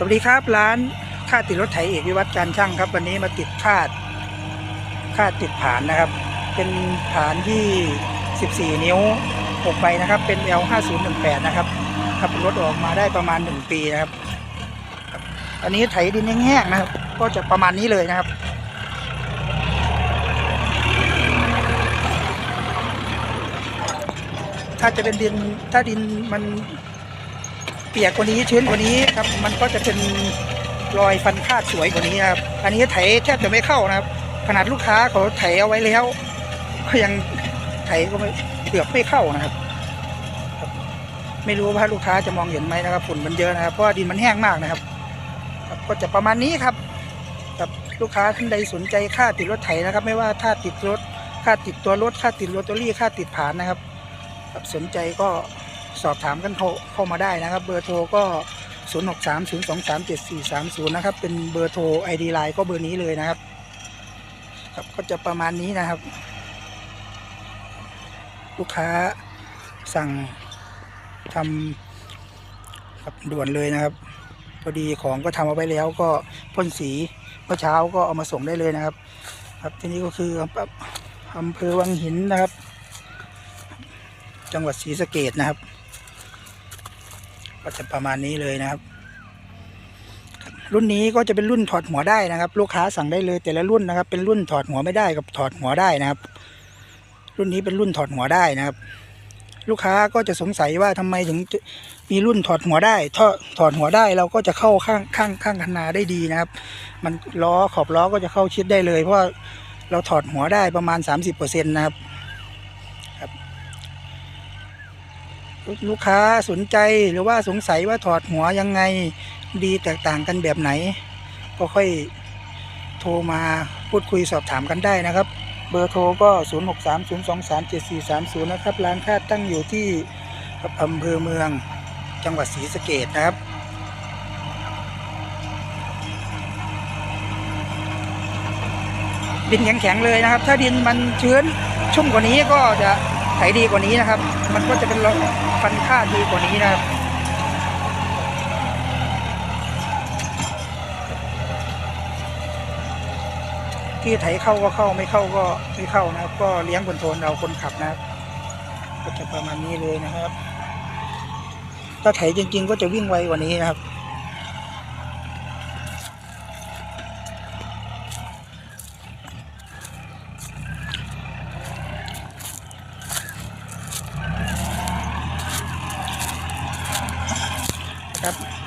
สวัสดีครับร้านค่าติดรถไถเอกวิวัฒน์การช่างครับ วันนี้มาติดคาดคาดติดผานนะครับ เป็นผานที่ 14 นิ้ว6ใบนะครับ เป็น L 5018 นะครับขับรถออกมาได้ประมาณ 1 ปีนะครับครับอันนี้ไถดินแห้งๆนะครับ ก็จะประมาณนี้เลยนะครับถ้าจะเป็นดินถ้าดินมัน เปียกกว่านี้ชื้นกว่านี้ครับ มันก็จะเป็นรอยฟันคาดสวยกว่านี้ครับ อันนี้ไถแทบจะไม่เข้านะครับ ขนาดลูกค้าเขาไถเอาไว้แล้ว ก็ยังไถก็ไม่เกือบไม่เข้านะครับ ไม่รู้ว่าลูกค้าจะมองเห็นไหมนะครับฝุ่นมันเยอะนะครับเพราะดินมันแห้งมากนะครับ ก็จะประมาณนี้ครับกับลูกค้าท่านใดสนใจค่าติดรถไถนะครับ ไม่ว่าค่าติดรถค่าติดตัวรถค่าติดโรตารี่ค่าติดผานนะครับสนใจก็ สอบถามกันเข้าเข้ามาได้นะครับ เบอร์โทรก็ 0 6 3 0 2 3 7 4 3 0 นะครับ เป็นเบอร์โทร ID ไลน์ก็เบอร์นี้เลยนะครับ ครับก็จะประมาณนี้นะครับ ลูกค้าสั่งทำครับด่วนเลยนะครับพอดีของก็ทำเอาไว้แล้วก็พ่นสีเมื่อเช้าก็เอามาส่งได้เลยนะครับ ครับที่นี้ก็คืออำเภอวังหินนะครับ จังหวัดศรีสะเกดนะครับ ก็จะประมาณนี้เลยนะครับ รุ่นนี้ก็จะเป็นรุ่นถอดหัวได้นะครับ ลูกค้าสั่งได้เลย แต่ละรุ่นนะครับ เป็นรุ่นถอดหัวไม่ได้กับถอดหัวได้นะครับ รุ่นนี้เป็นรุ่นถอดหัวได้นะครับ ลูกค้าก็จะสงสัยว่าทำไมถึงมีรุ่นถอดหัวได้ถอดถอดหัวได้เราก็จะเข้าข้างข้างข้างคันนาได้ดีนะครับ มันล้อขอบล้อก็จะเข้าชิดได้เลย เพราะว่าเราถอดหัวได้ประมาณ 30%นะครับครับ ลูกค้าสนใจหรือว่าสงสัยว่าถอดหัวยังไงดีแตกต่างกันแบบไหน ก็ค่อยโทรมาพูดคุยสอบถามกันได้นะครับ เบอร์โทรก็ 0 6 3 0 2 3 7 4 3 0 นะครับ ร้านค้าตั้งอยู่ที่อำเภอเมืองจังหวัดศรีสะเกดนะครับดินแข็งๆเลยนะครับ ถ้าดินมันชื้นชุ่มกว่านี้ก็จะไถดีกว่านี้นะครับ มันก็จะเป็น ฟันค่าดีกว่านี้นะครับที่ไถเข้าก็เข้าไม่เข้าก็ไม่เข้านะครับ ก็เลี้ยงบนโทนเราคนขับนะครับก็จะประมาณนี้เลยนะครับ ถ้าไถจริง ๆ ก็จะวิ่งไวกว่านี้นะครับ Happy